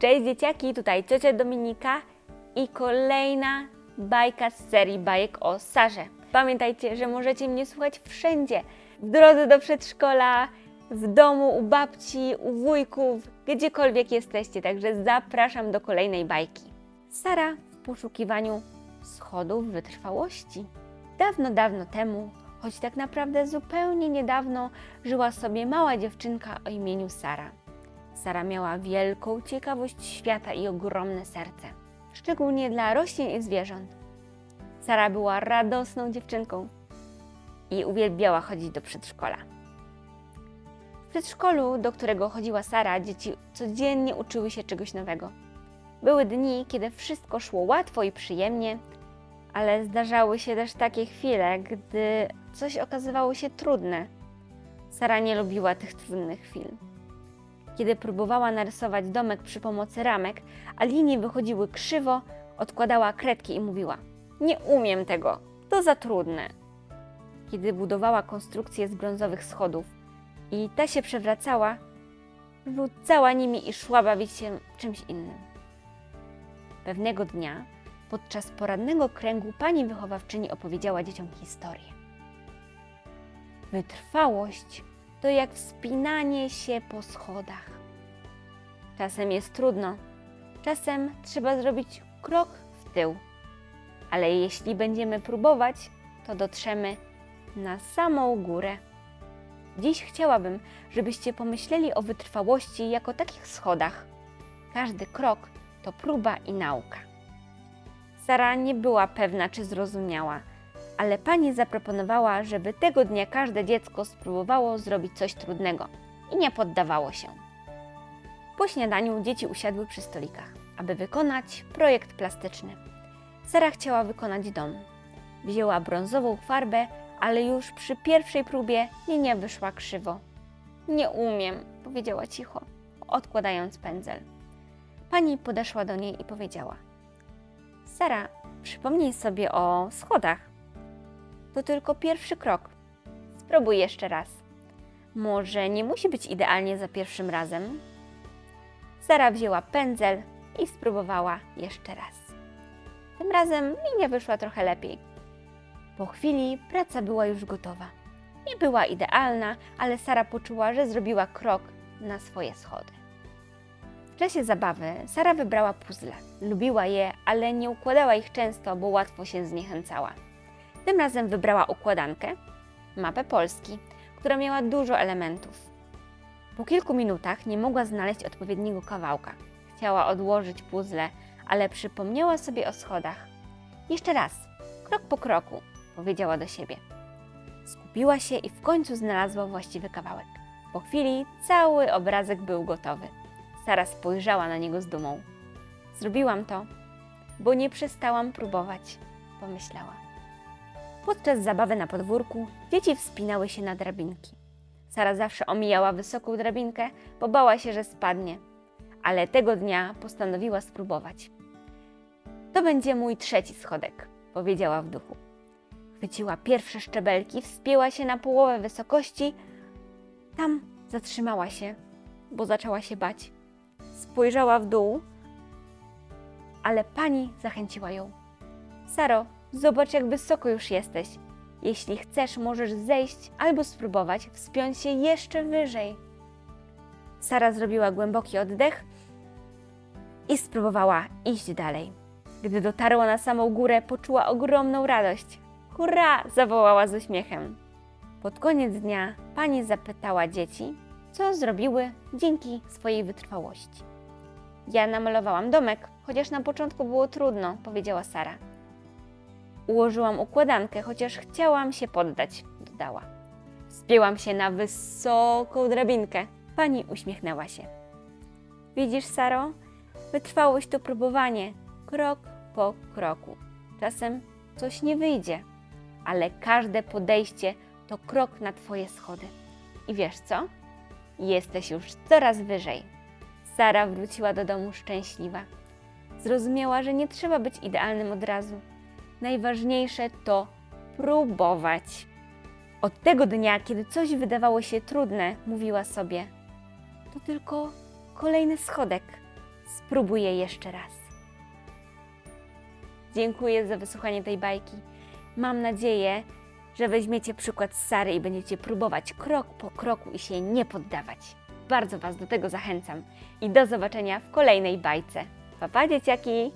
Cześć dzieciaki, tutaj ciocia Dominika i kolejna bajka z serii bajek o Sarze. Pamiętajcie, że możecie mnie słuchać wszędzie, w drodze do przedszkola, w domu, u babci, u wujków, gdziekolwiek jesteście, także zapraszam do kolejnej bajki. Sara w poszukiwaniu schodów wytrwałości. Dawno, dawno temu, choć tak naprawdę zupełnie niedawno, żyła sobie mała dziewczynka o imieniu Sara. Sara miała wielką ciekawość świata i ogromne serce, szczególnie dla roślin i zwierząt. Sara była radosną dziewczynką i uwielbiała chodzić do przedszkola. W przedszkolu, do którego chodziła Sara, dzieci codziennie uczyły się czegoś nowego. Były dni, kiedy wszystko szło łatwo i przyjemnie, ale zdarzały się też takie chwile, gdy coś okazywało się trudne. Sara nie lubiła tych trudnych chwil. Kiedy próbowała narysować domek przy pomocy ramek, a linie wychodziły krzywo, odkładała kredki i mówiła: Nie umiem tego, to za trudne. Kiedy budowała konstrukcję z brązowych schodów i ta się przewracała, rzucała nimi i szła bawić się czymś innym. Pewnego dnia, podczas porannego kręgu, pani wychowawczyni opowiedziała dzieciom historię. Wytrwałość to jak wspinanie się po schodach. Czasem jest trudno, czasem trzeba zrobić krok w tył, ale jeśli będziemy próbować, to dotrzemy na samą górę. Dziś chciałabym, żebyście pomyśleli o wytrwałości jako takich schodach. Każdy krok to próba i nauka. Sara nie była pewna, czy zrozumiała, ale pani zaproponowała, żeby tego dnia każde dziecko spróbowało zrobić coś trudnego i nie poddawało się. Po śniadaniu dzieci usiadły przy stolikach, aby wykonać projekt plastyczny. Sara chciała wykonać dom. Wzięła brązową farbę, ale już przy pierwszej próbie linia wyszła krzywo. Nie umiem, powiedziała cicho, odkładając pędzel. Pani podeszła do niej i powiedziała: Sara, przypomnij sobie o schodach. To tylko pierwszy krok. Spróbuj jeszcze raz. Może nie musi być idealnie za pierwszym razem? Sara wzięła pędzel i spróbowała jeszcze raz. Tym razem linia wyszła trochę lepiej. Po chwili praca była już gotowa. Nie była idealna, ale Sara poczuła, że zrobiła krok na swoje schody. W czasie zabawy Sara wybrała puzzle. Lubiła je, ale nie układała ich często, bo łatwo się zniechęcała. Tym razem wybrała układankę, mapę Polski, która miała dużo elementów. Po kilku minutach nie mogła znaleźć odpowiedniego kawałka. Chciała odłożyć puzzle, ale przypomniała sobie o schodach. Jeszcze raz, krok po kroku, powiedziała do siebie. Skupiła się i w końcu znalazła właściwy kawałek. Po chwili cały obrazek był gotowy. Sara spojrzała na niego z dumą. Zrobiłam to, bo nie przestałam próbować, pomyślała. Podczas zabawy na podwórku dzieci wspinały się na drabinki. Sara zawsze omijała wysoką drabinkę, bo bała się, że spadnie. Ale tego dnia postanowiła spróbować. To będzie mój trzeci schodek, powiedziała w duchu. Chwyciła pierwsze szczebelki, wspięła się na połowę wysokości. Tam zatrzymała się, bo zaczęła się bać. Spojrzała w dół, ale pani zachęciła ją. Saro, zobacz, jak wysoko już jesteś. Jeśli chcesz, możesz zejść albo spróbować wspiąć się jeszcze wyżej. Sara zrobiła głęboki oddech i spróbowała iść dalej. Gdy dotarła na samą górę, poczuła ogromną radość. Hurra! zawołała z uśmiechem. Pod koniec dnia pani zapytała dzieci, co zrobiły dzięki swojej wytrwałości. Ja namalowałam domek, chociaż na początku było trudno, powiedziała Sara. Ułożyłam układankę, chociaż chciałam się poddać, dodała. Wspięłam się na wysoką drabinkę. Pani uśmiechnęła się. Widzisz, Saro? Wytrwałość to próbowanie, krok po kroku. Czasem coś nie wyjdzie, ale każde podejście to krok na Twoje schody. I wiesz co? Jesteś już coraz wyżej. Sara wróciła do domu szczęśliwa. Zrozumiała, że nie trzeba być idealnym od razu. Najważniejsze to próbować. Od tego dnia, kiedy coś wydawało się trudne, mówiła sobie: To tylko kolejny schodek. Spróbuję jeszcze raz. Dziękuję za wysłuchanie tej bajki. Mam nadzieję, że weźmiecie przykład z Sary i będziecie próbować krok po kroku i się nie poddawać. Bardzo Was do tego zachęcam i do zobaczenia w kolejnej bajce. Pa, pa dzieciaki!